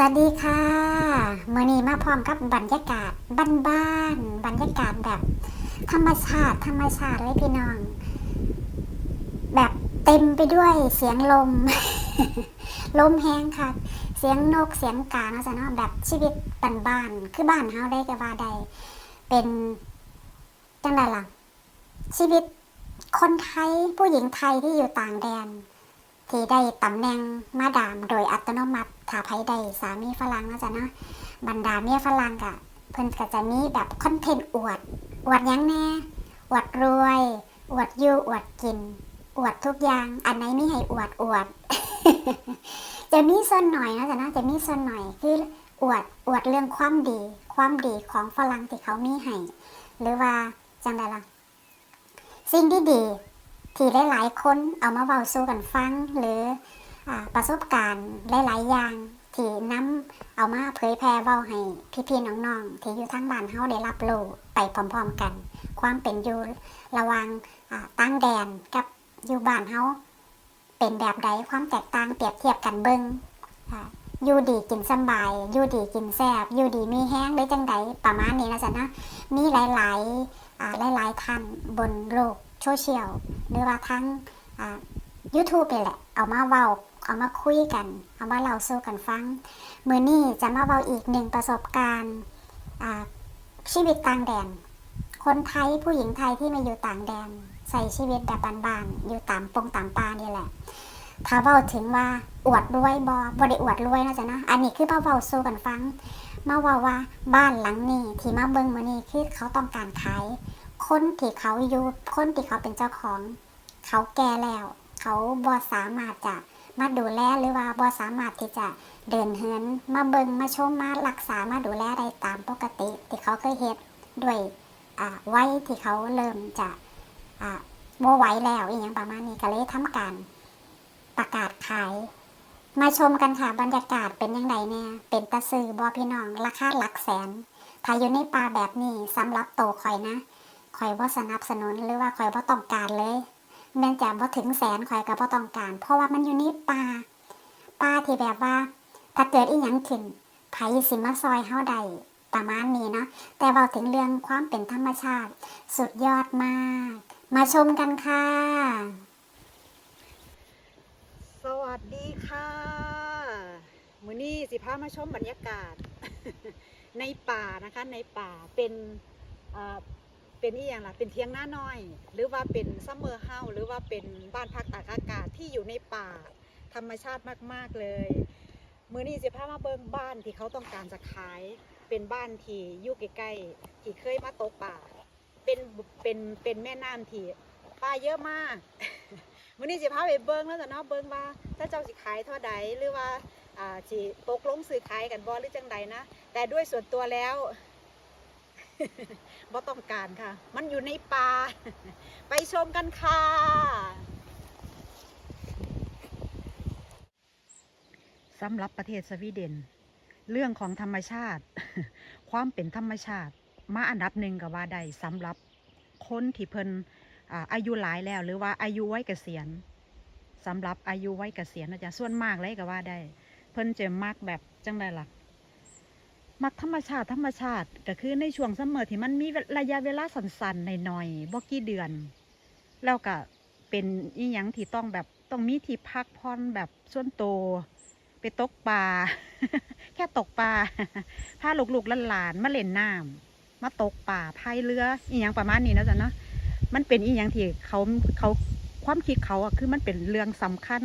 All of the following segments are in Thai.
สวัสดีค่ะเมื่อนี้มาพร้อมกับบรรยากาศบ้านๆบรรยากาศแบบ ธรรมชาติ ธรรมชาติเลยพี่น้อง แบบเต็มไปด้วยเสียงลม ลมแห้งค่ะ เสียงนกเสียงกาเนาะจ๊ะเนาะแบบชีวิตบ้านๆคือบ้านเฮาได้ก็ว่าใดเป็นจังไดล่ะชีวิตคนไทยผู้หญิงไทยที่อยู่ต่างแดน ที่ได้ตำแหน่งมาดามโดยอัตโนมัติถ้าไผได้สามีฝรั่งนะจ๊ะเนาะบรรดาเมียฝรั่งกะเพิ่นก็จะมีแบบคอนเทนต์อวด อวดยังแน่อวดรวย อวดอยู่อวดกิน อวดทุกอย่าง อันไหนมีให้อวดอวด จะมีส่วนหน่อยนะจ๊ะเนาะจะมีส่วนหน่อยคืออวดอวดเรื่องความดี ความดีของฝรั่งที่เขามีให้หรือว่าจังไดล่ะสิ่งที่ดี ที่หลายๆคนเอามาเว้าสู่กันฟัง หรืออประสบการณ์หลายๆอย่างที่นํเอามาเผยแพร่เว้าให้พี่ๆน้องๆที่อยู่ทางบ้านเฮาได้รับรู้ไปพร้อมๆกัน ความเป็นอยู่ระว่างต่างแดนกับอยู่บ้านเฮาเป็นแบบใดความแตกต่างเปรียบเทียบกันเบิ่งอ่าอยู่ดีกินสบายอยู่ดีกินแซ่บอยู่ดีมีแห้งหรือจังใดประมาณนี้นะจ๊ะนะมีหลายๆหลายๆท่านบนโลก โซเชียลหรือว่าทั้งอ่า YouTube นี่แหละ เอามาเว้าเอามาคุยกัน เอามาเล่าสู่กันฟังมือนี้จะมาเว้าอีกหนึ่งประสบการณ์ชีวิตต่างแดน คนไทยผู้หญิงไทยที่มาอยู่ต่างแดน ใส่ชีวิตแบบบานๆอยู่ตามปงตามป่านี่แหละถ้าเว้าถึงว่าอวดรวยบอบได้อวดรวยนะจ๊ะนะอันนี้คือมาเว้าสู่กันฟังมาว้าว่าบ้านหลังนี้ที่มาเบิ่งมื้อนี้คือเขาต้องการขาย คนที่เขาอยู่คนที่เขาเป็นเจ้าของ เขาแก่แล้ว เขาบ่สามารถจะมาดูแลหรือว่าบ่สามารถที่จะเดินเหินมาเบิงมาชมมารักษามาดูแลได้ตามปกติที่เขาเคยเฮ็ดด้วยวัยที่เขาเริ่มจะอ่าบ่ไหวแล้วอีหยังประมาณนี้ก็เลยทำการประกาศขาย มาชมกันค่ะบรรยากาศเป็นยังไงเนี่ยเป็นตะซื้อบ่พี่น้องราคาหลักแสนถ้าอยู่ในป่าแบบนี้สำหรับโตข่อยนะ ข่อยว่าสนับสนุนหรือว่าข่อยว่าต้องการเลยเนื่องจากว่าถึงแสนข่อยก็บ่ต้องการ เพราะว่ามันอยู่ในป่าป่าที่แบบว่า ถ้าเกิดอีหยังขึ้นไผสิมาซอยเฮาได้ประมาณนี้เนาะแต่เว้าถึงเรื่องความเป็นธรรมชาติ สุดยอดมาก มาชมกันค่ะ สวัสดีค่ะมือนี้สิพามาชมบรรยากาศ ในป่านะคะในป่าเป็น เป็นอีอย่างล่ะเป็นเทียงหน้าน้อย หรือว่าเป็นซัมเมอร์เฮาหรือว่าเป็นบ้านพักตากอากาศที่อยู่ในป่า ธรรมชาติมากๆเลย มือนี้สิพามาเบิ่งบ้านที่เขาต้องการจะขาย เป็นบ้านที่อยู่ใกล้ๆที่เคยมาตกป่า เป็นเป็นเป็นแม่น้ำที่ปลาเยอะมากมื้อนี้สิพาไปเบิ่งแล้วจ้ะเนาะเบิ่งว่า ถ้าเจ้าสิขายเท่าใดหรือว่าอ่าสิตกลงซื้อขายกันบ่หรือจังใดนะ แต่ด้วยส่วนตัวแล้ว บ่ต้องการค่ะ มันอยู่ในป่า ไปชมกันค่ะ สำหรับประเทศสวีเดน เรื่องของธรรมชาติ ความเป็นธรรมชาติ มาอันดับหนึ่งก็ว่าได้สำหรับคนที่เพิ่นอายุหลายแล้ว หรือว่าอายุไว้เกษียณสำหรับอายุไว้เกษียณนะจ๊ะส่วนมากเลยก็ว่าได้ เพิ่นจะมักแบบจังไดล่ะ มักธรรมชาติธรรมชาติก็คือในช่วงซัมอที่มันมีระยะเวลาสั้นๆหน่อยๆบ่กี่เดือน แล้วก็เป็นอีหยังที่ต้องแบบต้องมีที่พักผ่อนแบบส่วนโตวไปตกปลาแค่ตกปลาพาลูกๆหลานๆมาเล่นน้ำมาตกปลาพายเรืออีหยังประมาณนี้นะจ๊ะเนาะมันเป็นอีหยังที่เขาเขาความคิดเขาอะคือมันเป็นเรื่องสำคัญ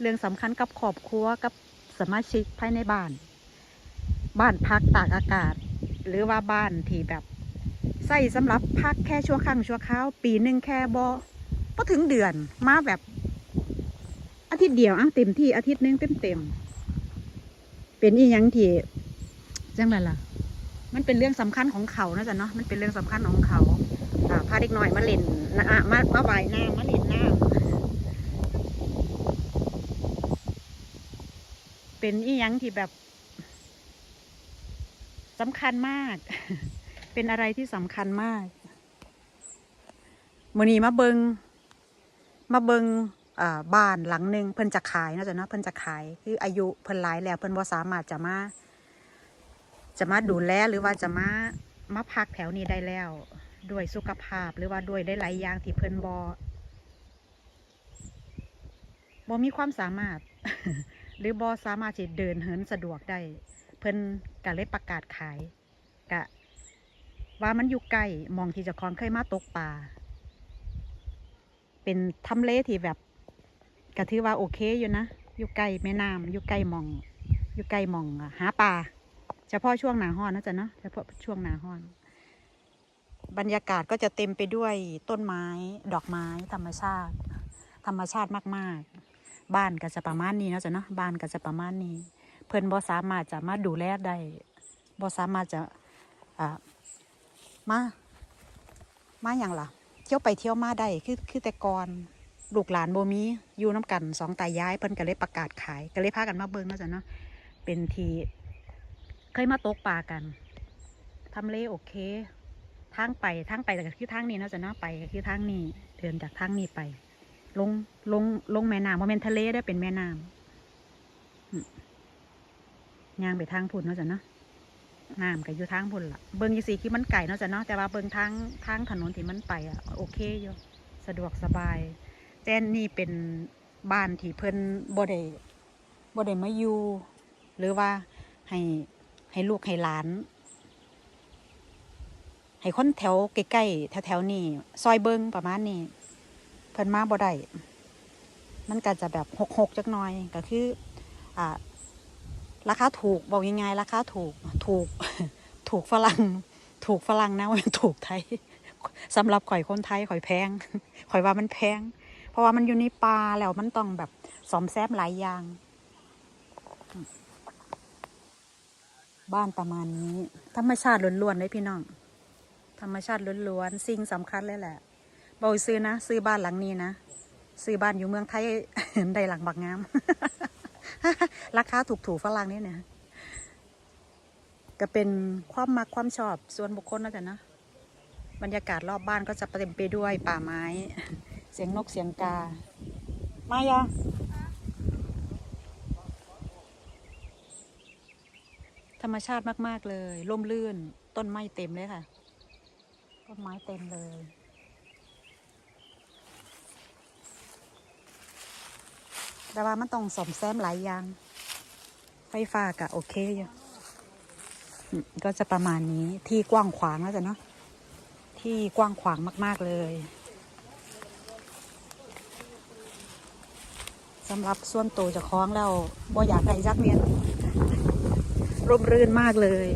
เรื่องสำคัญกับครอบครัวกับสมาชิกภายในบ้าน บ้านพักตากอากาศ หรือว่าบ้านที่แบบใส่สำหรับพักแค่ชั่วครั้งชั่วคราวปีหนึ่งแค่บอพอถึงเดือนมาแบบอาทิตย์เดียวอะเต็มที่อาทิตย์นึงเต็มเต็มเป็นอีหยังที่จังไรล่ะ มันเป็นเรื่องสำคัญของเขานะจ๊ะเนาะมันเป็นเรื่องสำคัญของเขาพาเด็กน้อยมาเล่นนะอะมามาว่ายน้ำมาเล่นน้ำเป็นอีหยังที่แบบ สำคัญมาก เป็นอะไรที่สำคัญมากมื่อนี้มาเบิงมาเบิงบ้านหลังหนึ่งเพิ่นจะขายนะจ๊ะเนาะเพิ่นจะขาย คืออายุเพิ่นหลายแล้วเพิ่นบ่สามารถจะมา จะมาดูแลหรือว่าจะมามาพักแถวนี้ได้แล้ว ด้วยสุขภาพหรือว่าด้วยได้หลายอย่างที่เพิ่นบ่บ่มีความสามารถ หรือบ่สามารถที่เดินเหินสะดวกได้ เพิ่นก็เลยประกาศขายกะว่ามันอยู่ใกล้มองที่จ้าของเคยมาตกปลาเป็นทำเลที่แบบก็ถือว่าโอเคอยู่นะอยู่ใกล้แม่น้ำอยู่ใกล้มอง อยู่ใกล้มองหาปลาเฉพาะช่วงหนาฮ้อนนะจ๊ะเนาะเฉพาะช่วงหนาฮ้อน บรรยากาศก็จะเต็มไปด้วยต้นไม้ ดอกไม้ธรรมชาติ ธรรมชาติมาก ๆ บ้านก็จะประมาณนี้นะจ๊ะเนาะบ้านก็จะประมาณนี้ เพิ่นบ่สามารถจะมาดูแลได้บ่สามารถจะอ่ามา มาอย่างล่ะ เที่ยวไปเที่ยวมาได้คือคือแต่ก่อนลูกหลานโบมีอยู่น้ำกันสองตายายเพิ่นก็เลยประกาศขายก็เลยพากันมาเบิ่งเนาะจ๊ะเนาะเป็นทีเคยมาตกปลากันทำเลโอเคทางไปทางไปแต่ก็คือทางนี้นะจ๊ะเนาะไปคือทางนี้เดินจากทางนี้ไป ลงลงลงแม่น้ำว่าเป็นทะเลได้เป็นแม่น้ำ ย่างไปทางพุ่นเนาะจ๊ะเนาะน้ำก็อยู่ทางพุ่นละเบิ่งยี่สีคือมันไก่เนาะจ้ะเนาะแต่ว่าเบิ่งทางทางถนนที่มันไปอะโอเคอยู่สะดวกสบายแต่นี่เป็นบ้านที่เพิ่นบ่ได้บ่ได้มาอยู่หรือว่าให้ให้ลูกให้หลาน ให้คนแถวใกล้ๆแถวๆนี้ซอยเบิงประมาณนี้เพิ่นมาบ่ได้มันก็จะแบบหกๆจักหน่อยก็คือ อ่า ราคาถูกบอกยังไงราคาถูกถูกถูกฝรั่ง ถูกฝรั่งนะว่าถูกไทยสำหรับข่อยคนไทยข่อยแพงข่อยว่ามันแพง เพราะว่ามันอยู่ในป่าแล้วมันต้องแบบสอมแซมหลายอย่าง บ้านประมาณนี้ ธรรมชาติล้วนๆเลยพี่น้อง ธรรมชาติล้วนๆสิ่งสำคัญเลยแหละบอยซื้อนะ ซื้อบ้านหลังนี้นะ ซื้อบ้านอยู่เมืองไทยได้หลังบักงาม ราคาถูกๆฝรั่งนี่เนี่ยก็เป็นความมักความชอบส่วนบุคคลนะจ๊ะนะบรรยากาศรอบบ้านก็จะเต็มไปด้วยป่าไม้ เสียงนกเสียงกา มายาธรรมชาติมาก ๆ เลย ร่มรื่น ต้นไม้เต็มเลยค่ะ ต้นไม้เต็มเลย แต่ว่ามันต้องสมแซมหลายอย่าง ไฟฟ้าก็โอเคอยู่ก็จะประมาณนี้ที่กว้างขวางแล้วจ้ะเนาะที่กว้างขวางมาก ๆเลยสำหรับส่วนตัวจะคล้องแล้วบ่อยากได้จักเมียนร่มรื่นมากเลย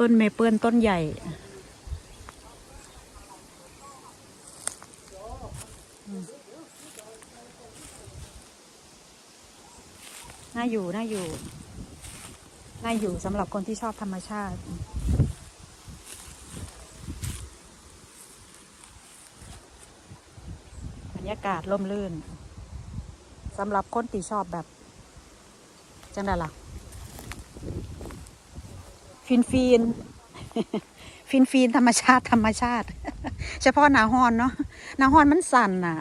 ต้นเมเปิลต้นใหญ่ น่าอยู่น่าอยู่น่าอยู่สำหรับคนที่ชอบธรรมชาติบรรยากาศร่มรื่นสำหรับคนที่ชอบแบบ จังไดล่ะ ฟินฟีนฟินฟีนธรรมชาติธรรมชาติ เฉพาะหนาฮอนเนาะหนาฮอนมันสั่นน่ะ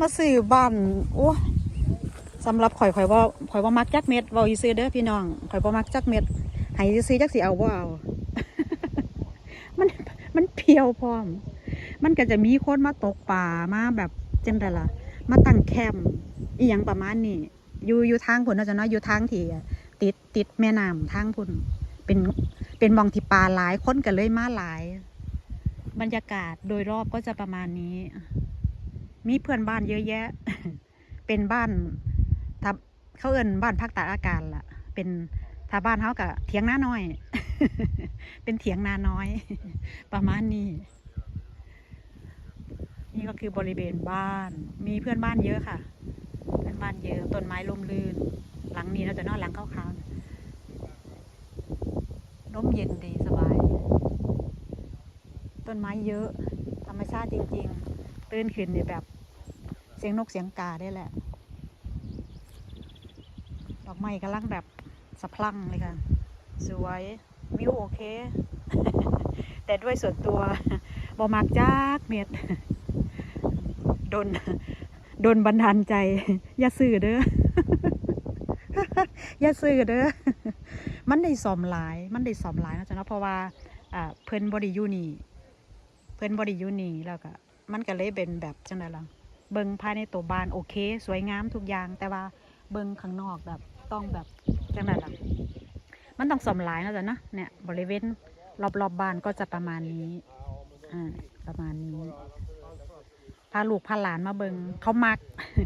มาซื้อบ้านโอ้ สำหรับข่อยข่อยว่าข่อยว่ามักจักเม็ดเว้าอีซื้อเด้อพี่น้องข่อยบ่ามักจักเม็ดให้ซื้อจักสิเอาบ่เอามันมันเพียวพร้อม มันก็จะมีคนมาตกป่ามาแบบจังไดล่ะ มาตั้งแคมป์อีหยังประมาณนี้อยู่อยู่ทางพุ่นเนาะจ้ะเนาะอยู่ทางที่ติดติดแม่น้ำทางพุ่นเป็นเป็นมองที่ปลาหลายคนก็เลยมาหลาย บรรยากาศโดยรอบก็จะประมาณนี้ มีเพื่อนบ้านเยอะแยะ เป็นบ้าน เขาเอิ้นบ้านพักตากอากาศล่ะ เป็นถ้าบ้านเขากับเถียงหน้าน้อย เป็นเถียงนาน้อย ประมาณนี้ นี่ก็คือบริเวณบ้าน มีเพื่อนบ้านเยอะค่ะ เพื่อนบ้านเยอะ ต้นไม้ร่มรื่น หลังนี้เราจะนอนหลังขาวๆร่มเย็นดีสบาย ต้นไม้เยอะ ธรรมชาติจริง ๆ ตื่นขึ้นเนี่ยแบบ เสียงนกเสียงกาได้แหละ อกไม้กำลังแบบสะพรั่งเลยค่ะ สวยวิวโอเค แต่ด้วยส่วนตัวบอมักจากเม็ดโดนโดนบันดาลใจ อย่าซื้อเด้อ อย่าซื้อเด้อ มันได้สอมหลาย มันได้สอมหลายนะจ๊ะเนาะ เพราะว่าอ่าเพิ่นบริยูนี่เพิ่นบริยูนี่แล้วก็มันก็เลยเป็นแบบจังไดล่ะเบิ่งภายในตัวบ้านโอเค สวยงามทุกอย่างแต่ว่า เบิ่งข้างนอกแบบต้องแบบจังไดล่ะมันต้องสมหลายนะจ๊ะเนาะเนี่ยบริเวณรอบๆบบ้านก็จะประมาณนี้อ่าประมาณนี้พาลูกพาหลานมาเบิงเขามัก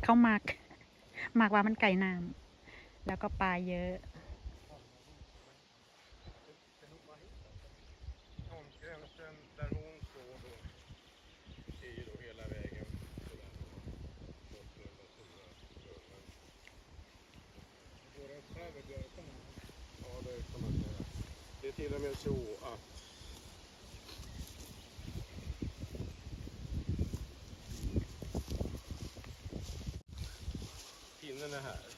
เขามักมักว่ามันไก่น้ำแล้วก็ปลาเยอะ 六十五啊，拼的呢还。